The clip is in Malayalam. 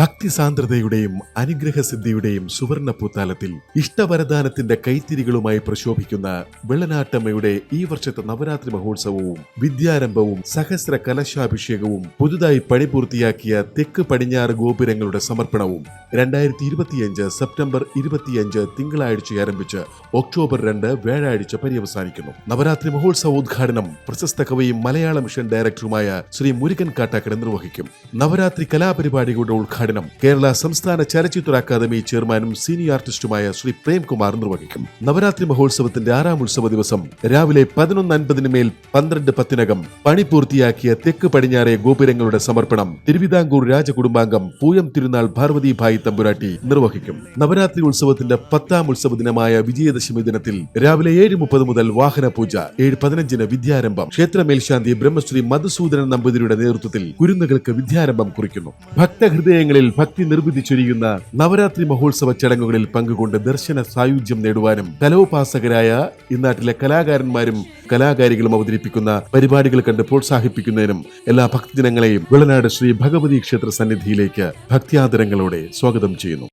ഭക്തിസാന്ദ്രതയുടെയും അനുഗ്രഹസിദ്ധിയുടെയും സുവർണ പൂത്താലത്തിൽ ഇഷ്ടവരദാനത്തിന്റെ കൈത്തിരികളുമായി പ്രശോഭിക്കുന്ന വെള്ളനാട്ടമ്മയുടെ ഈ വർഷത്തെ നവരാത്രി മഹോത്സവവും വിദ്യാരംഭവും സഹസ്ര കലശാഭിഷേകവും പുതുതായി പണിപൂർത്തിയാക്കിയ തെക്ക് പടിഞ്ഞാറ് ഗോപുരങ്ങളുടെ സമർപ്പണവും രണ്ടായിരത്തി ഇരുപത്തിയഞ്ച് സെപ്റ്റംബർ ഇരുപത്തിയഞ്ച് തിങ്കളാഴ്ച ആരംഭിച്ച് ഒക്ടോബർ രണ്ട് വ്യാഴാഴ്ച പര്യവസാനിക്കുന്നു. നവരാത്രി മഹോത്സവ ഉദ്ഘാടനം പ്രശസ്ത കവിയും മലയാള മിഷൻ ഡയറക്ടറുമായ ശ്രീ മുരുകൻ കാട്ടാക്കട നിർവഹിക്കും. നവരാത്രി കലാപരിപാടികളുടെ ഉദ്ഘാടനം കേരള സംസ്ഥാന ചലച്ചിത്ര അക്കാദമി ചെയർമാനും സീനിയർ ആർട്ടിസ്റ്റുമായ ശ്രീ പ്രേംകുമാർ നിർവഹിക്കും. നവരാത്രി മഹോത്സവത്തിന്റെ ആറാം ഉത്സവ ദിവസം രാവിലെ പതിനൊന്ന് അൻപതിന് മേൽ പന്ത്രണ്ട് പത്തിനകം പണി പൂർത്തിയാക്കിയ തെക്ക് പടിഞ്ഞാറെ ഗോപുരങ്ങളുടെ സമർപ്പണം തിരുവിതാംകൂർ രാജകുടുംബാംഗം പൂയം തിരുനാൾ ഭാർവതിഭായ് തമ്പുരാട്ടി നിർവഹിക്കും. നവരാത്രി ഉത്സവത്തിന്റെ പത്താം ഉത്സവ ദിനമായ വിജയദശമി ദിനത്തിൽ രാവിലെ ഏഴ് മുപ്പത് മുതൽ വാഹന പൂജ ഏഴ് പതിനഞ്ചിന് വിദ്യാരംഭം. ക്ഷേത്ര മേൽശാന്തി ബ്രഹ്മശ്രീ മധുസൂദനൻ നമ്പൂതിരിയുടെ നേതൃത്വത്തിൽ കുരുന്നുകൾക്ക് വിദ്യാരംഭം കുറിക്കുന്നു. ഭക്തഹൃദയങ്ങളിൽ ഭക്തി നിർമ്മിതി നവരാത്രി മഹോത്സവ ചടങ്ങുകളിൽ പങ്കുകൊണ്ട് ദർശന സായുജ്യം നേടുവാനും കലോപാസകരായ ഇന്നാട്ടിലെ കലാകാരന്മാരും കലാകാരികളും അവതരിപ്പിക്കുന്ന പരിപാടികൾ കണ്ട് പ്രോത്സാഹിപ്പിക്കുന്നതിനും എല്ലാ ഭക്തജനങ്ങളെയും വെളനാട് ശ്രീ ഭഗവതി ക്ഷേത്ര സന്നിധിയിലേക്ക് ഭക്തിയാദരങ്ങളോടെ സ്വാഗതം ചെയ്യുന്നു.